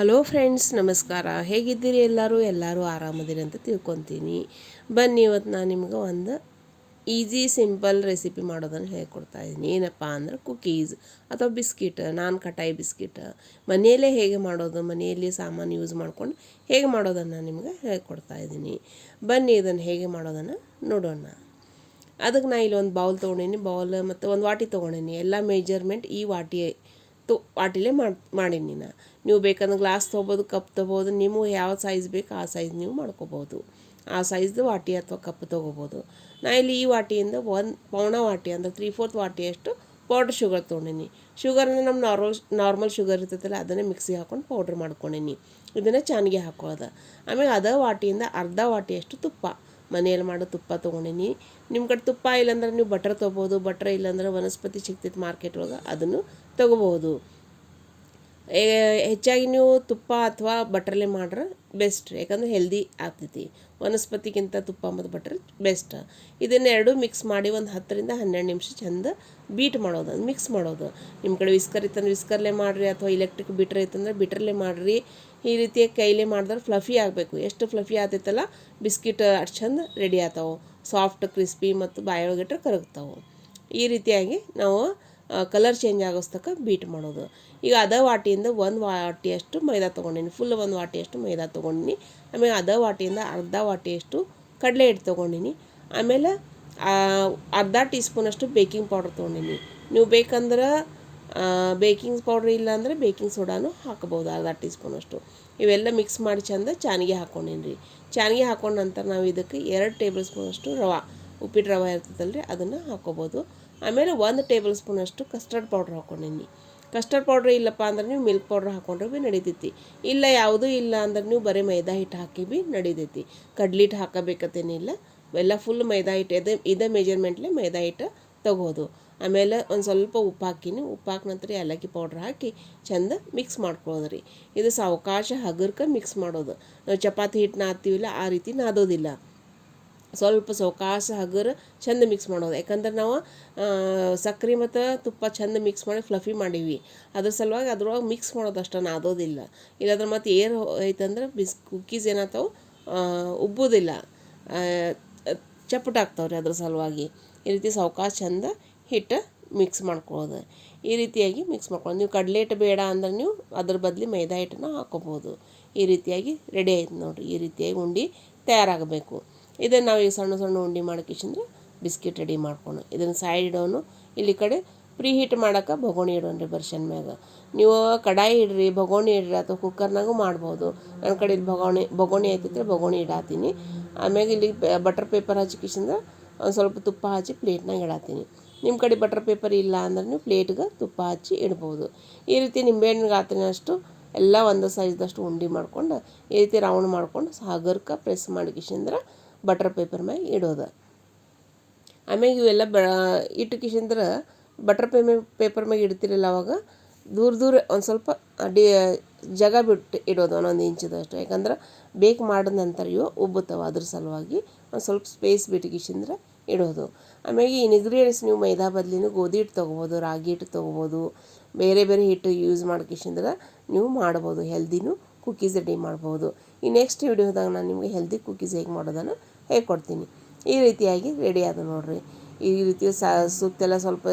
Hello friends, ನಮಸ್ಕಾರ. ಹೇಗಿದ್ದೀರಿ ಎಲ್ಲರೂ? ಎಲ್ಲರೂ ಆರಾಮದಿರಿ ಅಂತ ತಿಳ್ಕೊತೀನಿ. ಬನ್ನಿ, ಇವತ್ತು ನಾನು ನಿಮ್ಗೆ ಒಂದು ಈಸಿ ಸಿಂಪಲ್ ರೆಸಿಪಿ ಮಾಡೋದನ್ನು ಹೇಳ್ಕೊಡ್ತಾ ಇದ್ದೀನಿ ಏನಪ್ಪ ಅಂದ್ರೆ ಕುಕೀಸ್ ಅಥವಾ ಬಿಸ್ಕಿಟ್ ನಾನ್ ಕಟಾಯಿ ಬಿಸ್ಕಿಟ್ ಮನೆಯಲ್ಲೇ ಹೇಗೆ ಮಾಡೋದು? ಮನೆಯಲ್ಲಿ ಸಾಮಾನು ಯೂಸ್ ಮಾಡ್ಕೊಂಡು ಹೇಗೆ ಮಾಡೋದನ್ನು ನಿಮ್ಗೆ ಹೇಳ್ಕೊಡ್ತಾ ಇದ್ದೀನಿ ಬನ್ನಿ, ಇದನ್ನು ಹೇಗೆ ಮಾಡೋದನ್ನು ನೋಡೋಣ. ಅದಕ್ಕೆ ನಾ ಇಲ್ಲಿ ಒಂದು ಬೌಲ್ ತೊಗೊಂಡೀನಿ. ಬೌಲ್ ಮತ್ತು ಒಂದು ವಾಟಿ ತೊಗೊಂಡೀನಿ. ಎಲ್ಲ ಮೆಜರ್ಮೆಂಟ್ ಈ ವಾಟಿ ತು ವಾಟಿಲೇ ಮಾಡಿ, ಮಾಡೀನಿ ನಾ ನೀವು ಬೇಕಂದ್ರೆ ಗ್ಲಾಸ್ ತೊಗೋಬೋದು, ಕಪ್ ತೊಗೋಬೋದು, ನಿಮಗೆ ಯಾವ ಸೈಜ್ ಬೇಕು ಆ ಸೈಜ್ ನೀವು ಮಾಡ್ಕೋಬೋದು. ಆ ಸೈಜ್ದು ವಾಟಿ ಅಥವಾ ಕಪ್ ತೊಗೋಬೋದು. ನಾ ಇಲ್ಲಿ ಈ ವಾಟಿಯಿಂದ ಒಂದು ಪೌಣ ವಾಟಿ ಅಂದ್ರೆ ತ್ರೀ ಫೋರ್ತ್ ವಾಟಿಯಷ್ಟು ಪೌಡ್ರ್ ಶುಗರ್ ತೊಗೊಂಡೀನಿ. ಅಂದರೆ ನಮ್ಮ ನಾರ್ಮಲ್ ನಾರ್ಮಲ್ ಶುಗರ್ ಇರ್ತೈತಲ್ಲ, ಅದನ್ನೇ ಮಿಕ್ಸಿಗೆ ಹಾಕೊಂಡು ಪೌಡ್ರ್ ಮಾಡ್ಕೊಂಡೀನಿ. ಇದನ್ನು ಚೆನ್ನಾಗಿ ಹಾಕೋದು ಆಮೇಲೆ ಅದೇ ವಾಟಿಯಿಂದ ಅರ್ಧ ವಾಟಿಯಷ್ಟು ತುಪ್ಪ. ಮನೆಯಲ್ಲಿ ಮಾಡೋ ತುಪ್ಪ ತೊಗೊಂಡೀನಿ. ನಿಮ್ಮ ಕಡೆ ತುಪ್ಪ ಇಲ್ಲಾಂದ್ರೆ ನೀವು ಬಟರ್ ತೊಗೋಬೋದು ಬಟ್ರ್ ಇಲ್ಲಾಂದ್ರೆ ವನಸ್ಪತಿ ಸಿಗ್ತೈತೆ ಮಾರ್ಕೆಟ್ ಒಳಗೆ, ಅದನ್ನು ತೊಗೋಬೋದು ಹೆಚ್ಚಾಗಿ ನೀವು ತುಪ್ಪ ಅಥವಾ ಬಟ್ರಲ್ಲೇ ಮಾಡ್ರೆ ಬೆಸ್ಟ್ ಯಾಕಂದ್ರೆ ಹೆಲ್ದಿ ಆಗ್ತೈತಿ. ವನಸ್ಪತಿಗಿಂತ ತುಪ್ಪ ಮತ್ತು ಬಟ್ರ್ ಬೆಸ್ಟ್ ಇದನ್ನೆರಡು ಮಿಕ್ಸ್ ಮಾಡಿ ಒಂದು ಹತ್ತರಿಂದ ಹನ್ನೆರಡು ನಿಮಿಷ ಚೆಂದ ಬೀಟ್ ಮಾಡೋದು ಮಿಕ್ಸ್ ಮಾಡೋದು. ನಿಮ್ಮ ಕಡೆ ವಿಸ್ಕರ್ ಇತ್ತಂದ್ರೆ ವಿಸ್ಕರ್ಲೆ ಮಾಡಿರಿ, ಅಥವಾ ಇಲೆಕ್ಟ್ರಿಕ್ ಬಿಟ್ರ್ ಇತ್ತಂದ್ರೆ ಬಿಟ್ರಲ್ಲೇ ಮಾಡಿರಿ. ಈ ರೀತಿಯಾಗಿ ಕೈಲಿ ಮಾಡಿದ್ರೆ ಫ್ಲಫಿ ಆಗಬೇಕು. ಎಷ್ಟು ಫ್ಲಫಿ ಆಗ್ತೈತಲ್ಲ? ಬಿಸ್ಕಿಟ್ ಅಷ್ಟು ಚಂದ ರೆಡಿ ಆಗ್ತಾವೆ. ಸಾಫ್ಟ್ ಕ್ರಿಸ್ಪಿ ಮತ್ತು ಬಾಯೊಳಗಿಟ್ರೆ ಕರಗ್ತಾವೆ. ಈ ರೀತಿಯಾಗಿ ನಾವು ಕಲರ್ ಚೇಂಜ್ ಆಗೋಸ್ತಕ ಬೀಟ್ ಮಾಡೋದು. ಈಗ ಅದ ವಾಟಿಯಿಂದ ಒಂದು ವಾಟಿಯಷ್ಟು ಮೈದಾ ತೊಗೊಂಡಿನಿ. ಫುಲ್ ಒಂದು ವಾಟಿಯಷ್ಟು ಮೈದಾ ತೊಗೊಂಡಿನಿ. ಆಮೇಲೆ ಅದ ವಾಟಿಯಿಂದ ಅರ್ಧ ವಾಟಿಯಷ್ಟು ಕಡಲೆ ಹಿಟ್ಟು ತೊಗೊಂಡಿನಿ. ಆಮೇಲೆ ಅರ್ಧ ಟೀ ಸ್ಪೂನಷ್ಟು ಬೇಕಿಂಗ್ ಪೌಡ್ರ್ ತೊಗೊಂಡಿನಿ. ನೀವು ಬೇಕಂದ್ರೆ ಬೇಕಿಂಗ್ ಪೌಡ್ರ್ ಇಲ್ಲ ಅಂದರೆ ಬೇಕಿಂಗ್ ಸೋಡಾನು ಹಾಕ್ಬೋದು ಅರ್ಧ ಟೀ ಸ್ಪೂನಷ್ಟು ಇವೆಲ್ಲ ಮಿಕ್ಸ್ ಮಾಡಿ ಚಂದ ಚಾನಿಗೆ ಹಾಕ್ಕೊಂಡೀನಿ ರೀ ಚಾನಿಗೆ ಹಾಕೊಂಡ ನಂತರ ನಾವು ಇದಕ್ಕೆ ಎರಡು ಟೇಬಲ್ ಸ್ಪೂನಷ್ಟು ರವೆ ಉಪ್ಪಿಟ್ಟು ರವೆ ಇರ್ತದಲ್ಲ ರೀ ಅದನ್ನು ಹಾಕ್ಕೋಬೋದು ಆಮೇಲೆ ಒಂದು ಟೇಬಲ್ ಸ್ಪೂನಷ್ಟು ಕಸ್ಟರ್ಡ್ ಪೌಡ್ರ್ ಹಾಕ್ಕೊಂಡೀನಿ ಕಸ್ಟರ್ಡ್ ಪೌಡ್ರ್ ಇಲ್ಲಪ್ಪ ಅಂದ್ರೆ ನೀವು ಮಿಲ್ಕ್ ಪೌಡ್ರ್ ಹಾಕೊಂಡ್ರೆ ಭೀ ನಡಿತೈತಿ. ಇಲ್ಲ ಯಾವುದೂ ಇಲ್ಲ ಅಂದ್ರೆ ನೀವು ಬರೀ ಮೈದಾ ಹಿಟ್ಟು ಹಾಕಿ ಭೀ ನಡಿತೈತಿ. ಕಡ್ಲಿ ಹಿಟ್ಟು ಹಾಕಬೇಕತ್ತೇನಿಲ್ಲ ಎಲ್ಲ ಫುಲ್ ಮೈದಾ ಹಿಟ್ಟು, ಇದೇ ಇದೇ ಮೆಜರ್ಮೆಂಟ್ಲೆ ಮೈದಾ ಹಿಟ್ಟು ತಗೋದು. ಆಮೇಲೆ ಒಂದು ಸ್ವಲ್ಪ ಉಪ್ಪು ಹಾಕಿನಿ. ಉಪ್ಪು ಹಾಕಿ ನಂತರ ಏಲಕ್ಕಿ ಪೌಡ್ರ್ ಹಾಕಿ ಚಂದ ಮಿಕ್ಸ್ ಮಾಡ್ಕೊಳೋದು ರೀ ಇದು ಸಾವಕಾಶ ಹಗರ್ಕ ಮಿಕ್ಸ್ ಮಾಡೋದು. ನಾವು ಚಪಾತಿ ಹಿಟ್ಟು ನಾದ್ತೀವಿಲ್ಲ ಆ ರೀತಿ ನಾದೋದಿಲ್ಲ. ಸ್ವಲ್ಪ ಸಾವಕಾಶ ಹಗರ್ ಚಂದ ಮಿಕ್ಸ್ ಮಾಡೋದು. ಯಾಕಂದ್ರೆ ನಾವು ಸಕ್ಕರೆ ಮತ್ತು ತುಪ್ಪ ಚಂದ ಮಿಕ್ಸ್ ಮಾಡಿ ಫ್ಲಫಿ ಮಾಡೀವಿ. ಅದ್ರ ಸಲುವಾಗಿ ಅದ್ರೊಳಗೆ ಮಿಕ್ಸ್ ಮಾಡೋದು ಅಷ್ಟು ನಾದೋದಿಲ್ಲ. ಇಲ್ಲಾಂದ್ರೆ ಮತ್ತು ಏರ್ ಐತಂದ್ರೆ ಬಿಸ್ ಕುಕ್ಕೀಸ್ ಏನಾಗ್ತಾವೆ? ಉಬ್ಬೋದಿಲ್ಲ. ಚಪ್ಪಟಾಗ್ತಾವ್ರಿ ಅದ್ರ ಸಲುವಾಗಿ. ಈ ರೀತಿ ಸಾವಕಾಶ ಚಂದ ಹಿಟ್ಟು ಮಿಕ್ಸ್ ಮಾಡ್ಕೊಳ್ಳೋದು ಈ ರೀತಿಯಾಗಿ ಮಿಕ್ಸ್ ಮಾಡ್ಕೊಳ್ಳೋದು ನೀವು ಕಡಲೆ ಹಿಟ್ಟು ಬೇಡ ಅಂದ್ರೆ ನೀವು ಅದ್ರ ಬದಲು ಮೈದಾ ಹಿಟ್ಟನ್ನ ಹಾಕ್ಕೊಬೋದು ಈ ರೀತಿಯಾಗಿ ರೆಡಿ ಆಯ್ತು ನೋಡಿರಿ. ಈ ರೀತಿಯಾಗಿ ಉಂಡೆ ತಯಾರಾಗಬೇಕು. ಇದನ್ನು ನಾವು ಈಗ ಸಣ್ಣ ಸಣ್ಣ ಉಂಡೆ ಮಾಡ್ಕಿಸಂದ್ರೆ ಬಿಸ್ಕಿಟ್ ರೆಡಿ ಮಾಡ್ಕೊಂಡು ಇದನ್ನು ಸೈಡ್ ಇಡೋನು. ಇಲ್ಲಿ ಕಡೆ ಪ್ರೀ ಹೀಟ್ ಮಾಡೋಕೆ ಬೊಗೋಣಿ ರೀ ಬರ್ಷನ್ ಮ್ಯಾಗ. ನೀವು ಕಡಾಯಿ ಇಡ್ರಿ, ಬೊಗೋಣಿ ಇಡ್ರಿ ಅಥವಾ ಕುಕ್ಕರ್ನಾಗೂ ಮಾಡ್ಬೋದು. ನನ್ನ ಕಡೆ ಇಲ್ಲಿ ಬೊಗೋಣಿ ಬೊಗೋಣಿ ಆಯ್ತಿದ್ರೆ ಬೊಗೋಣಿ ಇಡಾತೀನಿ. ಆಮ್ಯಾಗ ಇಲ್ಲಿ ಬಟರ್ ಪೇಪರ್ ಹಚ್ಕಿಸಿಂದ್ರೆ ಒಂದು ಸ್ವಲ್ಪ ತುಪ್ಪ ಹಚ್ಚಿ ಪ್ಲೇಟ್ನಾಗ ಇಡಾತೀನಿ. ನಿಮ್ಮ ಕಡೆ ಬಟರ್ ಪೇಪರ್ ಇಲ್ಲ ಅಂದ್ರೆ ನೀವು ಪ್ಲೇಟ್ಗೆ ತುಪ್ಪ ಹಚ್ಚಿ ಇಡ್ಬೋದು. ಈ ರೀತಿ ನಿಂಬೆಹಣ್ಣು ಗಾತ್ರನಷ್ಟು ಎಲ್ಲ ಒಂದು ಸೈಜ್ದಷ್ಟು ಉಂಡೆ ಮಾಡ್ಕೊಂಡು, ಈ ರೀತಿ ರೌಂಡ್ ಮಾಡ್ಕೊಂಡು ಹಗರ್ಕ ಪ್ರೆಸ್ ಮಾಡಿಕಿಸಿಂದ್ರೆ ಬಟರ್ ಪೇಪರ್ ಮ್ಯಾಗ ಇಡೋದು. ಆಮ್ಯಾಗ ಇವೆಲ್ಲ ಬ ಇಟ್ಟಕಿಸಿಂದ್ರೆ ಬಟರ್ ಪೇಮೆ ಪೇಪರ್ ಮ್ಯಾಗ ಇಡ್ತಿರಲ್ಲ ಅವಾಗ ದೂರ ದೂರ ಒಂದು ಸ್ವಲ್ಪ ಡಿ ಜಾಗ ಬಿಟ್ಟು ಇಡೋದು ಒಂದೊಂದು ಇಂಚದಷ್ಟು ಯಾಕಂದ್ರೆ ಬೇಕ್ ಮಾಡಿದ ನಂತರ ಇವು ಉಬ್ಬುತ್ತವೆ ಅದ್ರ ಸಲುವಾಗಿ ಒಂದು ಸ್ವಲ್ಪ ಸ್ಪೇಸ್ ಬಿಟ್ಕಿಸಿಂದ್ರೆ ಇಡೋದು ಆಮ್ಯಾಗ ಇನ್ಗ್ರೀಡಿಯೆಂಟ್ಸ್ ನೀವು ಮೈದಾ ಬದಲಿನ ಗೋಧಿ ಹಿಟ್ಟು ತೊಗೋಬೋದು, ರಾಗಿ ಹಿಟ್ಟು ತೊಗೋಬೋದು, ಬೇರೆ ಬೇರೆ ಹಿಟ್ಟು ಯೂಸ್ ಮಾಡ್ಕಿಸಿಂದ್ರೆ ನೀವು ಮಾಡ್ಬೋದು ಹೆಲ್ದಿನೂ ಕುಕ್ಕೀಸ್ ರೆಡಿ ಮಾಡ್ಬೋದು. ಈ ನೆಕ್ಸ್ಟ್ ವಿಡಿಯೋದಾಗ ನಾನು ನಿಮಗೆ ಹೆಲ್ದಿ ಕುಕ್ಕೀಸ್ ಹೇಗೆ ಮಾಡೋದನ್ನು ಹೇಳ್ಕೊಡ್ತೀನಿ. ಈ ರೀತಿಯಾಗಿ ರೆಡಿ ಆದ ನೋಡಿರಿ. ಈ ರೀತಿ ಸುತ್ತೆಲ್ಲ ಸ್ವಲ್ಪ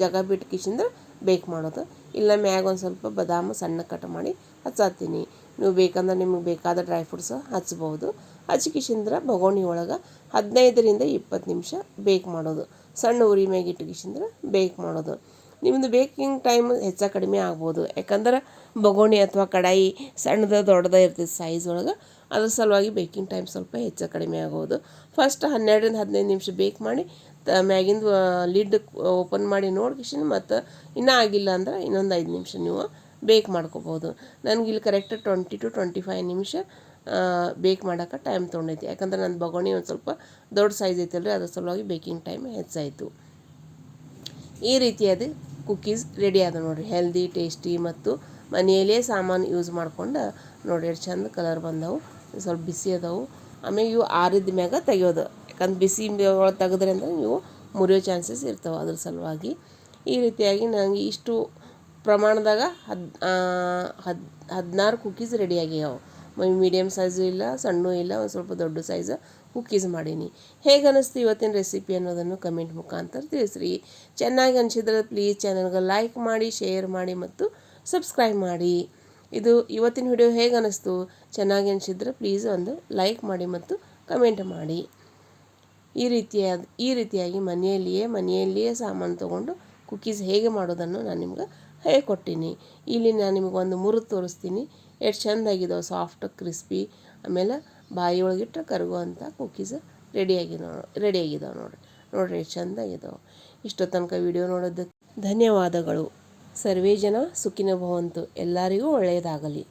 ಜಾಗ ಬಿಟ್ಟು ಕಿಶಿಂದ್ರೆ ಬೇಕ್ ಮಾಡೋದು. ಇಲ್ಲ ಮ್ಯಾಗ ಒಂದು ಸ್ವಲ್ಪ ಬದಾಮು ಸಣ್ಣ ಕಟ್ ಮಾಡಿ ಹಚ್ಚಾತೀನಿ ನೀವು ಬೇಕಂದ್ರೆ ನಿಮಗೆ ಬೇಕಾದ ಡ್ರೈ ಫ್ರೂಟ್ಸ್ ಹಚ್ಬೋದು. ಹಚ್ಕಿಶಿಂದ್ರೆ ಬೊಗೋಣಿ ಒಳಗೆ ಹದಿನೈದರಿಂದ ಇಪ್ಪತ್ತು ನಿಮಿಷ ಬೇಕ್ ಮಾಡೋದು. ಸಣ್ಣ ಉರಿ ಮ್ಯಾಗ ಇಟ್ಕಿಶಿಂದ್ರೆ ಬೇಕ್ ಮಾಡೋದು. ನಿಮ್ಮದು ಬೇಕಿಂಗ್ ಟೈಮ್ ಹೆಚ್ಚು ಕಡಿಮೆ ಆಗ್ಬೋದು. ಯಾಕಂದ್ರೆ ಬಗೋಣಿ ಅಥವಾ ಕಡಾಯಿ ಸಣ್ಣದ ದೊಡ್ಡದ ಇರ್ತೈತೆ ಸೈಜ್ ಒಳಗೆ, ಅದ್ರ ಸಲುವಾಗಿ ಬೇಕಿಂಗ್ ಟೈಮ್ ಸ್ವಲ್ಪ ಹೆಚ್ಚು ಕಡಿಮೆ ಆಗ್ಬೋದು. ಫಸ್ಟ್ ಹನ್ನೆರಡರಿಂದ ಹದಿನೈದು ನಿಮಿಷ ಬೇಕ್ ಮಾಡಿ, ತ ಮ್ಯಾಗಿಂದು ಲಿಡ್ ಓಪನ್ ಮಾಡಿ ನೋಡ್ಕಿಶಿನ್ ಮತ್ತು ಇನ್ನೂ ಆಗಿಲ್ಲ ಅಂದ್ರೆ ಇನ್ನೊಂದು ಐದು ನಿಮಿಷ ನೀವು ಬೇಕ್ ಮಾಡ್ಕೊಬೋದು. ನನಗೆ ಇಲ್ಲಿ correct twenty two twenty five ನಿಮಿಷ ಬೇಕ್ ಮಾಡೋಕೆ ಟೈಮ್ ತೊಗೊಂಡೈತಿ ಯಾಕಂದ್ರೆ ನನ್ನ ಬಗೋಣಿ ಒಂದು ಸ್ವಲ್ಪ ದೊಡ್ಡ ಸೈಜ್ ಐತಲ್ರಿ, ಅದ್ರ ಸಲುವಾಗಿ ಬೇಕಿಂಗ್ ಟೈಮ್ ಹೆಚ್ಚಾಯಿತು. ಈ ರೀತಿಯಾದ ಕುಕ್ಕೀಸ್ ರೆಡಿ ಆದ ನೋಡಿರಿ. ಹೆಲ್ದಿ ಟೇಸ್ಟಿ ಮತ್ತು ಮನೆಯಲ್ಲೇ ಸಾಮಾನು ಯೂಸ್ ಮಾಡ್ಕೊಂಡು ನೋಡಿ ಎಷ್ಟು ಚಂದ ಕಲರ್ ಬಂದವು. ಸ್ವಲ್ಪ ಬಿಸಿ ಅದಾವು. ಆಮೇಲೆ ಇವು ಆರಿದ ಮ್ಯಾಗ ತೆಗಿಯೋದು. ಯಾಕಂದ್ರೆ ಬಿಸಿ ಒಳಗೆ ತೆಗೆದ್ರೆ ಅಂದ್ರೆ ನೀವು ಮುರಿಯೋ ಚಾನ್ಸಸ್ ಇರ್ತಾವೆ ಅದ್ರ ಸಲುವಾಗಿ. ಈ ರೀತಿಯಾಗಿ ನನಗೆ ಇಷ್ಟು ಪ್ರಮಾಣದಾಗ ಹದ್ ಹದ್, ಹದಿನಾರು ಕುಕ್ಕೀಸ್ ರೆಡಿ ಆಗ್ಯಾವ. ಮೀಡಿಯಮ್ ಸೈಜು ಇಲ್ಲ, ಸಣ್ಣು ಇಲ್ಲ, ಒಂದು ಸ್ವಲ್ಪ ದೊಡ್ಡ ಸೈಜ್ ಕುಕ್ಕೀಸ್ ಮಾಡೀನಿ. ಹೇಗೆ ಅನ್ನಿಸ್ತು ಇವತ್ತಿನ ರೆಸಿಪಿ ಅನ್ನೋದನ್ನು ಕಮೆಂಟ್ ಮುಖಾಂತರ ತಿಳಿಸ್ರಿ. ಚೆನ್ನಾಗಿ ಅನಿಸಿದ್ರೆ ಪ್ಲೀಸ್ ಚಾನಲ್ಗೆ ಲೈಕ್ ಮಾಡಿ ಶೇರ್ ಮಾಡಿ ಮತ್ತು ಸಬ್ಸ್ಕ್ರೈಬ್ ಮಾಡಿ. ಇದು ಇವತ್ತಿನ ವಿಡಿಯೋ ಹೇಗೆ ಅನ್ನಿಸ್ತು ಚೆನ್ನಾಗಿ ಅನಿಸಿದ್ರೆ ಪ್ಲೀಸ್ ಒಂದು ಲೈಕ್ ಮಾಡಿ ಮತ್ತು ಕಮೆಂಟ್ ಮಾಡಿ. ಈ ರೀತಿಯಾದ, ಈ ರೀತಿಯಾಗಿ ಮನೆಯಲ್ಲಿಯೇ ಮನೆಯಲ್ಲಿಯೇ ಸಾಮಾನು ತೊಗೊಂಡು ಕುಕ್ಕೀಸ್ ಹೇಗೆ ಮಾಡೋದನ್ನು ನಾನು ನಿಮ್ಗೆ ಹೇಳ್ಕೊಟ್ಟೀನಿ ಇಲ್ಲಿ ನಾನು ನಿಮ್ಗೆ ಒಂದು ಮುರಿದು ತೋರಿಸ್ತೀನಿ. ಎಷ್ಟು ಚೆಂದಾಗಿದಾವೆ ಸಾಫ್ಟ್ ಕ್ರಿಸ್ಪಿ ಆಮೇಲೆ ಬಾಯಿ ಒಳಗಿಟ್ಟು ಕರಗುವಂಥ ಕುಕ್ಕೀಸ್ ರೆಡಿಯಾಗಿದಾವೆ ರೆಡಿಯಾಗಿದಾವೆ ನೋಡಿರಿ. ನೋಡಿರಿ ಎಷ್ಟು ಚೆಂದಾಗಿದಾವೆ. ಇಷ್ಟು ತನಕ ವಿಡಿಯೋ ನೋಡೋದಕ್ಕೆ ಧನ್ಯವಾದಗಳು. ಸರ್ವೇ ಜನ ಸುಖಿನ ಭವಂತು. ಎಲ್ಲರಿಗೂ ಒಳ್ಳೆಯದಾಗಲಿ.